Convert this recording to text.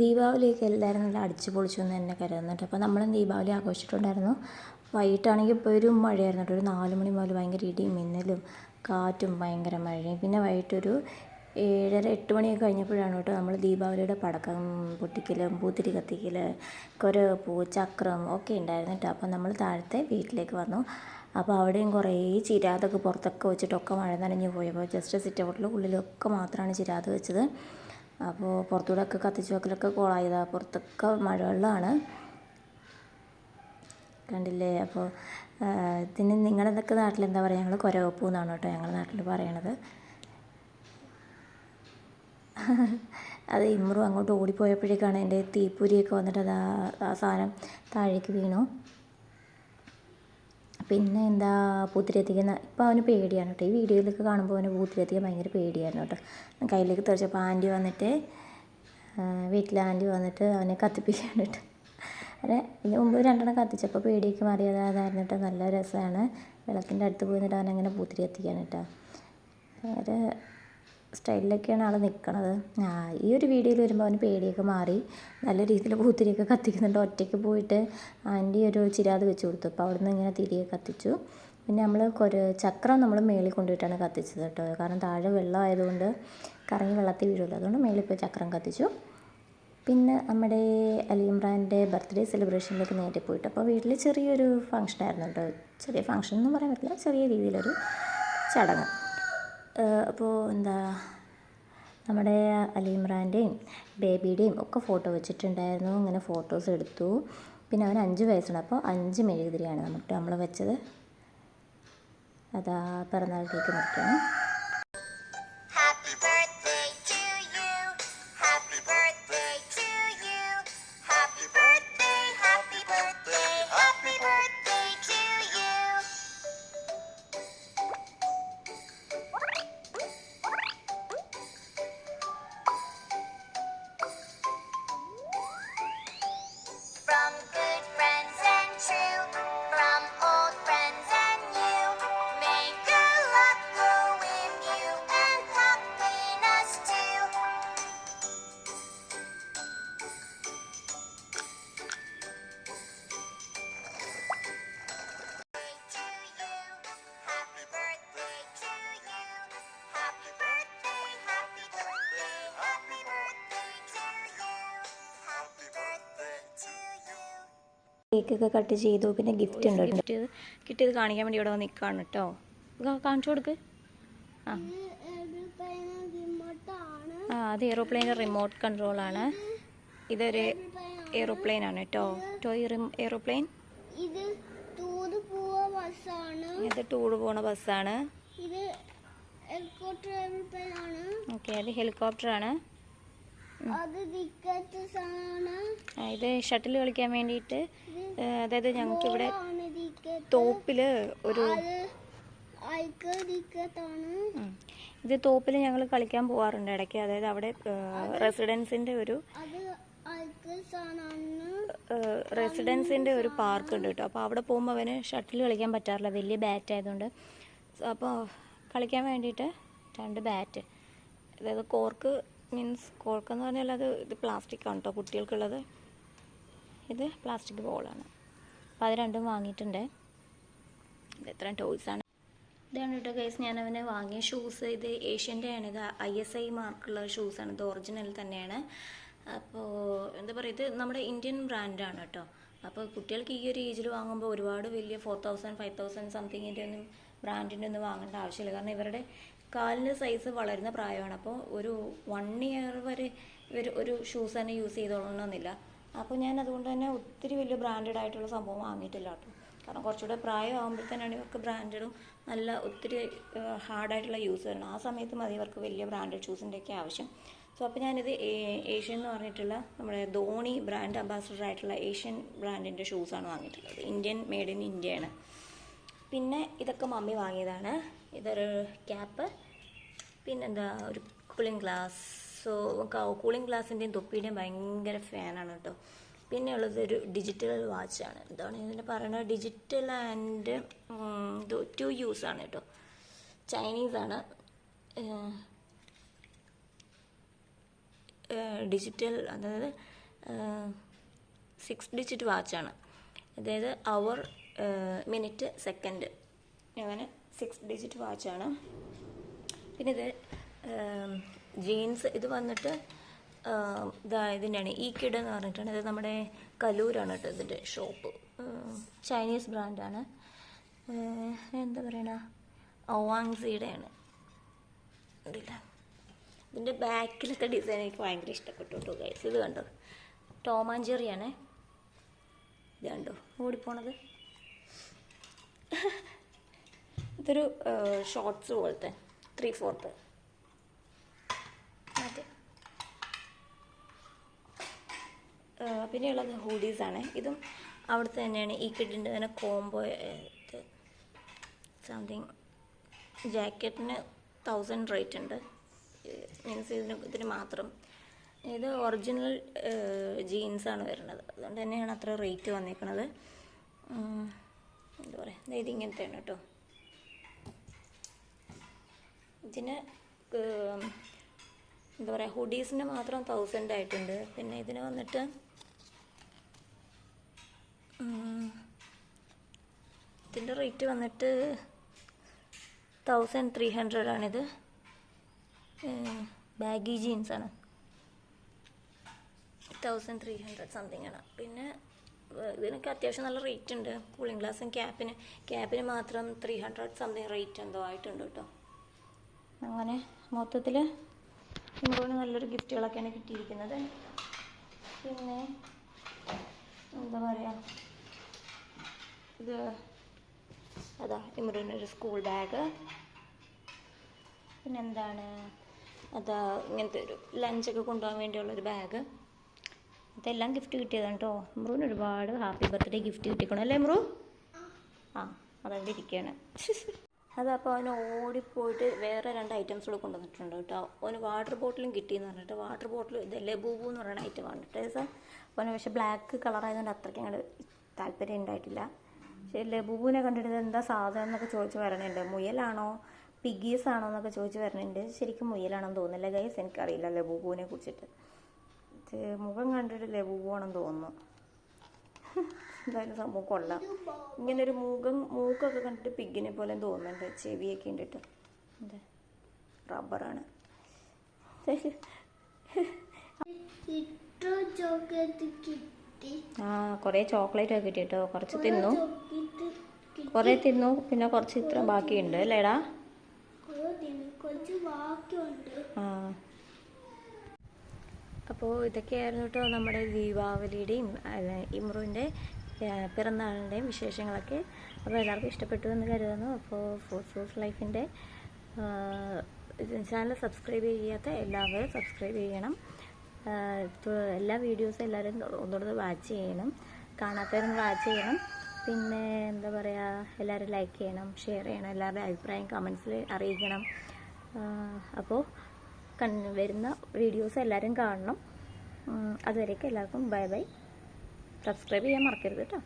ദീപാവലിയൊക്കെ എല്ലാവരും നല്ല അടിച്ചു പൊളിച്ചു എന്ന് തന്നെ കരുതുന്നുണ്ട്. അപ്പോൾ നമ്മളും ദീപാവലി ആഘോഷിച്ചിട്ടുണ്ടായിരുന്നു. വൈകിട്ടാണെങ്കിൽ ഇപ്പോൾ ഒരു മഴയായിരുന്നു കേട്ടോ. ഒരു നാല് മണി മുതൽ ഭയങ്കര ഇടിയും മിന്നലും കാറ്റും ഭയങ്കര മഴയും. പിന്നെ വൈകിട്ടൊരു ഏഴര എട്ട് മണിയൊക്കെ കഴിഞ്ഞപ്പോഴാണ് കേട്ടോ നമ്മൾ ദീപാവലിയുടെ പടക്കം പൊട്ടിക്കലും പൂത്തിരി കത്തിക്കൽ പൂ ചക്രം ഒക്കെ ഉണ്ടായിരുന്നു കേട്ടോ. അപ്പോൾ നമ്മൾ താഴത്തെ വീട്ടിലേക്ക് വന്നു. അപ്പോൾ അവിടെയും കുറേ ചിരാതൊക്കെ പുറത്തൊക്കെ വെച്ചിട്ടൊക്കെ മഴ നനഞ്ഞു പോയപ്പോൾ ജസ്റ്റ് സിറ്റ് ഔട്ടിൽ ഉള്ളിലൊക്കെ മാത്രമാണ് ചിരാത് വെച്ചത്. അപ്പോൾ പുറത്തൂടെ ഒക്കെ കത്തിച്ച് വെക്കലൊക്കെ കോളായതാണ് പുറത്തൊക്കെ മഴവെള്ളമാണ് കണ്ടില്ലേ? അപ്പോൾ ഇതിന് നിങ്ങളെന്തൊക്കെ നാട്ടിൽ എന്താ പറയുക ഞങ്ങൾ കുരവപ്പൂ എന്നാണ് കേട്ടോ ഞങ്ങളുടെ നാട്ടിൽ പറയണത്. അത് ഇമ്രു അങ്ങോട്ട് ഓടിപ്പോയപ്പോഴേക്കാണ് എന്റെ തീപ്പൊരിയൊക്കെ വന്നിട്ട് അത് ആ സാധനം താഴേക്ക് വീണു. പിന്നെ എന്താ പൂത്തിരി എത്തിക്കുന്ന ഇപ്പോൾ അവന് പേടിയാണ് കേട്ടോ. ഈ വീഡിയോയിലൊക്കെ കാണുമ്പോൾ അവന് പൂത്തിരി എത്തിക്കാൻ ഭയങ്കര പേടിയായിരുന്നു കേട്ടോ. കയ്യിലേക്ക് തെറിച്ചപ്പോൾ ആന്റി വന്നിട്ട് വീട്ടിലെ ആന്റി വന്നിട്ട് അവനെ കത്തിപ്പിക്കാൻ കേട്ടോ അതെ ഇതിന് മുമ്പ് രണ്ടെണ്ണം കത്തിച്ചപ്പോൾ പേടിയൊക്കെ മാറിയതായിരുന്നു കേട്ടോ. നല്ല രസമാണ് വിളക്കിന്റെ അടുത്ത് പോയി നിന്നിട്ട് അവനങ്ങനെ പൂത്തിരി എത്തിക്കാൻ കേട്ടോ ഭയങ്കര സ്റ്റൈലിലൊക്കെയാണ് ആൾ നിൽക്കുന്നത് ഈ ഒരു വീഡിയോയിൽ വരുമ്പോൾ അവന് പേടിയൊക്കെ മാറി. നല്ല രീതിയിൽ പൂത്തിരിയൊക്കെ കത്തിക്കുന്നുണ്ട്. ഒറ്റയ്ക്ക് പോയിട്ട് ആന്റി ഒരു ചിരാത് വെച്ച് കൊടുത്തു. അപ്പോൾ അവിടുന്ന് ഇങ്ങനെ തിരികെ കത്തിച്ചു. പിന്നെ നമ്മൾ ഒരു ചക്രം നമ്മൾ മേളിൽ കൊണ്ടുപോയിട്ടാണ് കത്തിച്ചത് കേട്ടോ. കാരണം താഴെ വെള്ളം ആയതുകൊണ്ട് കറങ്ങി വെള്ളത്തിൽ വീഴുമല്ലോ അതുകൊണ്ട് മേളിൽ പോയി ചക്രം കത്തിച്ചു. പിന്നെ നമ്മുടെ അലിയമ്രാന്റെ ബർത്ത്ഡേ സെലിബ്രേഷനിലേക്ക് നേരെ പോയിട്ട് അപ്പോൾ വീട്ടിൽ ചെറിയൊരു ഫങ്ഷൻ ആയിരുന്നു കേട്ടോ. ചെറിയ ഫങ്ഷൻ എന്ന് പറയാൻ പറ്റില്ല. ചെറിയ രീതിയിലൊരു ചടങ്ങ്. അപ്പോൾ എന്താ നമ്മുടെ അലിമ്രാന്റെയും ബേബിയുടെയും ഒക്കെ ഫോട്ടോ വെച്ചിട്ടുണ്ടായിരുന്നു. അങ്ങനെ ഫോട്ടോസ് എടുത്തു. പിന്നെ അവൻ അഞ്ച് വയസ്സാണ് അപ്പോൾ അഞ്ച് മെഴുകുതിരിയാണ് നമുക്ക് നമ്മൾ വെച്ചത്. അതാ പിറന്നാൾ കേക്ക് കേക്കൊക്കെ കട്ട് ചെയ്തു. പിന്നെ ഗിഫ്റ്റ് ഉണ്ട് ഗിഫ്റ്റ് കിട്ടിയത് കാണിക്കാൻ വേണ്ടി ഇവിടെ വന്ന് നിൽക്കുകയാണ് കേട്ടോ. കാണിച്ചു കൊടുക്ക്. ആ. ആ അത് എയ്റോപ്ലെയിന്റെ റിമോട്ട് കൺട്രോളാണ് ഇതൊരു എയ്റോപ്ലെയിൻ ആണ് കേട്ടോ. ടോയ് എയ്റോപ്ലെയിൻ ഇത് ടൂറ് പോവാ ബസ്സാണ് ഇത് ടൂർ പോണ ബസ്സാണ് ഇത് ഹെലികോപ്റ്റർ ആണ്. ഓക്കെ അത് ഹെലികോപ്റ്ററാണ് ആണ്. ഇത് ഷട്ടിൽ കളിക്കാൻ വേണ്ടിയിട്ട് അതായത് ഞങ്ങൾക്ക് ഇവിടെ തോപ്പിൽ ഒരു. ഇത് തോപ്പിൽ ഞങ്ങൾ കളിക്കാൻ പോവാറുണ്ട് ഇടയ്ക്ക്. അതായത് അവിടെ റെസിഡൻസിന്റെ ഒരു റെസിഡൻസിന്റെ ഒരു പാർക്ക് ഉണ്ട് കേട്ടോ. അപ്പോൾ അവിടെ പോകുമ്പോൾ അവന് ഷട്ടിൽ കളിക്കാൻ പറ്റാറില്ല. വലിയ ബാറ്റ് ആയതുകൊണ്ട്. അപ്പോൾ കളിക്കാൻ വേണ്ടിയിട്ട് രണ്ട് ബാറ്റ് അതായത് കോർക്ക് മീൻസ് കോർക്ക് എന്ന് പറഞ്ഞാൽ അത് ഇത് പ്ലാസ്റ്റിക് ആണ് കേട്ടോ കുട്ടികൾക്കുള്ളത്. ഇത് പ്ലാസ്റ്റിക് ബോളാണ്. അപ്പോൾ അത് രണ്ടും വാങ്ങിയിട്ടുണ്ട്. ഇത് എത്ര ടോയ്സാണ് ഇതാണ് കേട്ടോ ഗൈസ് ഞാൻ അവന് വാങ്ങിയ ഷൂസ് ഇത് ഏഷ്യന്റെ ആണ് ഇത് ഐ എസ് ഐ മാർക്കുള്ള ഷൂസാണ് ഇത് ഒറിജിനൽ തന്നെയാണ്. അപ്പോൾ എന്താ പറയുക ഇത് നമ്മുടെ ഇന്ത്യൻ ബ്രാൻഡാണ് കേട്ടോ അപ്പോൾ കുട്ടികൾക്ക് ഈ ഒരു ഏജിൽ വാങ്ങുമ്പോൾ ഒരുപാട് വലിയ ഫോർ തൗസൻഡ് ഫൈവ് തൗസൻഡ് സംതിങ്ങിന്റെ ഒന്നും ബ്രാൻഡിന്റെ ഒന്നും വാങ്ങേണ്ട ആവശ്യമില്ല. കാരണം ഇവരുടെ കാലിന്റെ സൈസ് വളരുന്ന പ്രായമാണ്. അപ്പോൾ ഒരു വൺ ഇയർ വരെ ഇവർ ഒരു ഷൂസ് തന്നെ യൂസ് ചെയ്തോളണമെന്നില്ല അപ്പോൾ ഞാൻ അതുകൊണ്ട് തന്നെ ഒത്തിരി വലിയ ബ്രാൻഡഡ് ആയിട്ടുള്ള സംഭവം വാങ്ങിയിട്ടില്ല കേട്ടോ. കാരണം കുറച്ചുകൂടെ പ്രായമാകുമ്പോഴത്തേനാണ് ഇവർക്ക് ബ്രാൻഡഡും നല്ല ഒത്തിരി ഹാർഡായിട്ടുള്ള യൂസ് വരണം ആ സമയത്ത് മതി ഇവർക്ക് വലിയ ബ്രാൻഡഡ് ഷൂസിന്റെയൊക്കെ ആവശ്യം. സോ അപ്പോൾ ഞാനിത് ഏഷ്യൻ എന്ന് പറഞ്ഞിട്ടുള്ള നമ്മുടെ ധോണി ബ്രാൻഡ് അംബാസഡർ ആയിട്ടുള്ള ഏഷ്യൻ ബ്രാൻഡിന്റെ ഷൂസാണ് വാങ്ങിയിട്ടുള്ളത്. ഇന്ത്യൻ മെയ്ഡ് ഇൻ ഇന്ത്യയാണ് പിന്നെ ഇതൊക്കെ മമ്മി വാങ്ങിയതാണ്. ഇതൊരു ക്യാപ്പ് പിന്നെന്താ ഒരു കൂളിംഗ് ഗ്ലാസ് സോ കൂളിംഗ് ഗ്ലാസിന്റെയും തൊപ്പിയുടെയും ഭയങ്കര ഫാനാണ് കേട്ടോ പിന്നെ ഉള്ളത് ഒരു ഡിജിറ്റൽ വാച്ചാണ് എന്താണ് ഇതിന്റെ പറയുന്നത് ഡിജിറ്റൽ ആൻഡ് ടു യൂസ് ആണ് കേട്ടോ ചൈനീസാണ് ഡിജിറ്റൽ അതായത് സിക്സ് ഡിജിറ്റ് വാച്ചാണ് അതായത് അവർ മിനിറ്റ് സെക്കൻഡ്. അങ്ങനെ സിക്സ് ഡിജിറ്റ് വാച്ചാണ് പിന്നെ ഇത് ജീൻസ് ഇത് വന്നിട്ട് ഇതാ ഇതിന്റെയാണ് ഈ കിഡ് എന്ന് പറഞ്ഞിട്ടാണ്. ഇത് നമ്മുടെ കലൂരാണ് കേട്ടോ ഇതിന്റെ ഷോപ്പ് ചൈനീസ് ബ്രാൻഡാണ് എന്താ പറയണ? ഒവാങ്സിയുടെയാണ് ഉണ്ടല്ല ഇതിന്റെ ബാക്കിലത്തെ ഡിസൈൻ എനിക്ക് ഭയങ്കര ഇഷ്ടപ്പെട്ടു കേട്ടോ ഗൈസ് ഇത് കണ്ടോ? ടോമാഞ്ചെറിയാണേ. ഇത് കണ്ടോ? ഓടിപ്പോണത്. ഇതൊരു ഷോർട്സ് പോലത്തെ ത്രീ ഫോർത്ത് അതെ പിന്നെയുള്ളത് ഹൂഡീസാണ് ഇതും അവിടുത്തെ തന്നെയാണ്. ഈ കിഡിന്റെ തന്നെ കോംബോ ഇത് സംതിങ് ജാക്കറ്റിന് തൗസൻഡ് റേറ്റ് ഉണ്ട്. മീൻസ് ഇതിന് ഇതിന് മാത്രം. ഇത് ഒറിജിനൽ ജീൻസാണ് വരുന്നത്. അതുകൊണ്ട് തന്നെയാണ് അത്ര റേറ്റ് വന്നിരിക്കുന്നത് എന്താ പറയുക ഇത് ഇങ്ങനത്തെയാണ് കേട്ടോ. ഇതിന് എന്താ പറയുക ഹുഡീസിന് മാത്രം തൗസൻഡ് ആയിട്ടുണ്ട്. പിന്നെ ഇതിന് വന്നിട്ട് ഇതിന്റെ റേറ്റ് വന്നിട്ട് തൗസൻഡ് ത്രീ ഹൺഡ്രഡ് ആണിത്. ബാഗി ജീൻസാണ് തൗസൻഡ് ത്രീ ഹൺഡ്രഡ് സംതിങ് ആണ്. പിന്നെ ഇതിനൊക്കെ അത്യാവശ്യം നല്ല റേറ്റ് ഉണ്ട്. കൂളിംഗ് ഗ്ലാസും ക്യാപ്പിന് ക്യാപ്പിന് മാത്രം ത്രീ ഹൺഡ്രഡ് സംതിങ് റേറ്റ് എന്തോ ആയിട്ടുണ്ട് കേട്ടോ. അങ്ങനെ മൊത്തത്തിൽ ഇമ്രോന് നല്ലൊരു ഗിഫ്റ്റുകളൊക്കെയാണ് കിട്ടിയിരിക്കുന്നത്. പിന്നെ എന്താ പറയുക ഇത് അതാ ഇമ്രൂനൊരു സ്കൂൾ ബാഗ് പിന്നെന്താണ്? അതാ ഇങ്ങനത്തെ ഒരു ലഞ്ചൊക്കെ കൊണ്ടുപോകാൻ വേണ്ടിയുള്ളൊരു ബാഗ് ഇതെല്ലാം ഗിഫ്റ്റ് കിട്ടിയതാണ് കേട്ടോ ഇമ്രൂന് ഒരുപാട് ഹാപ്പി ബർത്ത്ഡേ ഗിഫ്റ്റ് കിട്ടിക്കണം അല്ലേ ഇമ്രു ആ അതവിടെ ഇരിക്കുകയാണ് അപ്പോൾ അവന് ഓടിപ്പോയിട്ട് വേറെ രണ്ട് ഐറ്റംസ് കൂടെ കൊണ്ടുവന്നിട്ടുണ്ട് കേട്ടോ അവന് വാട്ടർ ബോട്ടിലും കിട്ടിയെന്ന് പറഞ്ഞിട്ട് വാട്ടർ ബോട്ടിൽ ഇത് ലബൂബു എന്ന് പറയുന്ന ഐറ്റം കേട്ടോ സാർ അവന് പക്ഷേ ബ്ലാക്ക് കളറായതുകൊണ്ട് അത്രയ്ക്ക് അങ്ങോട്ട് താല്പര്യം ഉണ്ടായിട്ടില്ല. പക്ഷേ ലബൂബുവിനെ കണ്ടിട്ട് എന്താ സാധനം എന്നൊക്കെ ചോദിച്ച് വരണുണ്ട്. മുയലാണോ? പിഗീസ് ആണോ എന്നൊക്കെ ചോദിച്ച് വരണുണ്ട്. ശരിക്കും മുയലാണെന്ന് തോന്നുന്നില്ല. ഗൈസ് എനിക്കറിയില്ല ലബൂബുവിനെ കുറിച്ചിട്ട്. മുഖം കണ്ടിട്ട് ലഘുവാണെന്ന് ആണെന്ന് തോന്നുന്നു. എന്തായാലും സംഭവം കൊള്ളാം. ഇങ്ങനെ ഒരു മുഖം മൂക്കൊക്കെ കണ്ടിട്ട് പിഗ്ഗിനെ പോലെ തോന്നുന്നുണ്ട് ചെവിയൊക്കെ ഉണ്ടിട്ട് എന്താ? റബ്ബറാണ്. ആ കുറേ ചോക്ലേറ്റ് ഒക്കെ കിട്ടി കേട്ടോ കുറച്ച് തിന്നു. കുറെ തിന്നു പിന്നെ കുറച്ച് ഇത്ര ബാക്കിയുണ്ട് അല്ലേടാ? ആ. അപ്പോൾ ഇതൊക്കെയായിരുന്നു കേട്ടോ നമ്മുടെ ദീപാവലിയുടെയും ഇമ്രുവിന്റെ പിറന്നാളിന്റെയും വിശേഷങ്ങളൊക്കെ. അപ്പോൾ എല്ലാവർക്കും ഇഷ്ടപ്പെട്ടു എന്ന് കരുതുന്നു. അപ്പോൾ ഫോർ ഫുഡ് ലൈഫിന്റെ ചാനൽ സബ്സ്ക്രൈബ് ചെയ്യാത്ത എല്ലാവരും സബ്സ്ക്രൈബ് ചെയ്യണം. എല്ലാ വീഡിയോസും എല്ലാവരും ഒന്നുകൂടെ വാച്ച് ചെയ്യണം. കാണാത്തവരും വാച്ച് ചെയ്യണം. പിന്നെ എന്താ പറയുക എല്ലാവരും ലൈക്ക് ചെയ്യണം ഷെയർ ചെയ്യണം എല്ലാവരുടെ അഭിപ്രായം കമൻസിൽ അറിയിക്കണം. അപ്പോൾ വരുന്ന വീഡിയോസ് എല്ലാവരും കാണണം. അതുവരേക്കും എല്ലാവർക്കും ബൈ ബൈ. സബ്സ്ക്രൈബ് ചെയ്യാൻ മറക്കരുത് കേട്ടോ.